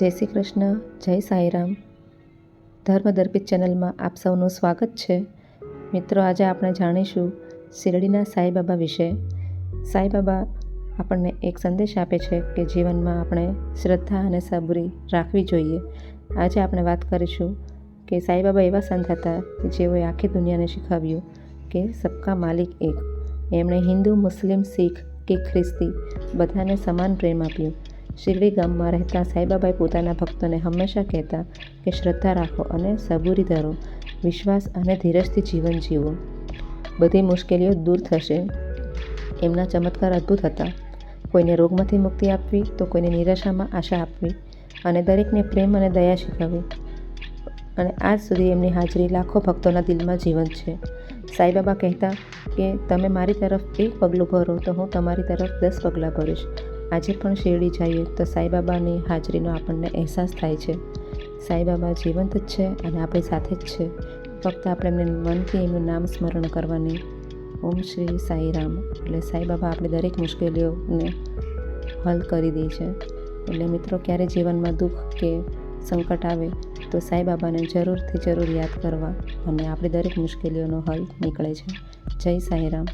જય શ્રી કૃષ્ણ, જય સાંઈરામ. ધર્મ દર્પિત ચેનલમાં આપ સૌનું સ્વાગત છે. મિત્રો, આજે આપણે જાણીશું શિરડીના સાંઈબાબા વિશે. સાંઈબાબા આપણને એક સંદેશ આપે છે કે જીવનમાં આપણે શ્રદ્ધા અને સબરી રાખવી જોઈએ. આજે આપણે વાત કરીશું કે સાંઈબાબા એવા સંત હતા કે જેઓએ આખી દુનિયાને શીખવ્યું કે સબકા માલિક એક. એમણે હિન્દુ, મુસ્લિમ, શીખ કે ખ્રિસ્તી બધાને સમાન પ્રેમ આપ્યો. શિરડી ગામમાં રહેતા સાઈબાબાઈ પોતાના ભક્તોને હંમેશા કહેતા કે શ્રદ્ધા રાખો અને સબૂરી ધરો, વિશ્વાસ અને ધીરજથી જીવન જીવો. બધી મુશ્કેલીઓ દૂર થશે. એમના ચમત્કાર અદ્ભુત હતા. કોઈને રોગમાંથી મુક્તિ આપવી, તો કોઈને નિરાશામાં આશા આપવી અને દરેકને પ્રેમ અને દયા શીખવવી. અને આજ સુધી એમની હાજરી લાખો ભક્તોના દિલમાં જીવંત છે. સાંઈબાબા કહેતા કે, તમે મારી તરફ એક પગલું ભરો, તો હું તમારી તરફ દસ પગલાં ભરીશ. આજે પણ શિરડી જઈએ તો સાંઈબાબાની હાજરીનો આપણને અહેસાસ થાય છે. સાંઈબાબા જીવંત જ છે અને આપણી સાથે જ છે. ફક્ત આપણે એમને મનથી એમનું નામ સ્મરણ કરવાની. ઓમ શ્રી સાંઈરામ. એટલે સાંઈબાબા આપણી દરેક મુશ્કેલીઓને હલ કરી દે છે. એટલે મિત્રો, ક્યારે જીવનમાં દુઃખ કે સંકટ આવે તો સાંઈબાબાને જરૂરથી જરૂર યાદ કરવા અને આપણી દરેક મુશ્કેલીઓનો હલ નીકળે છે. જય સાંઈરામ.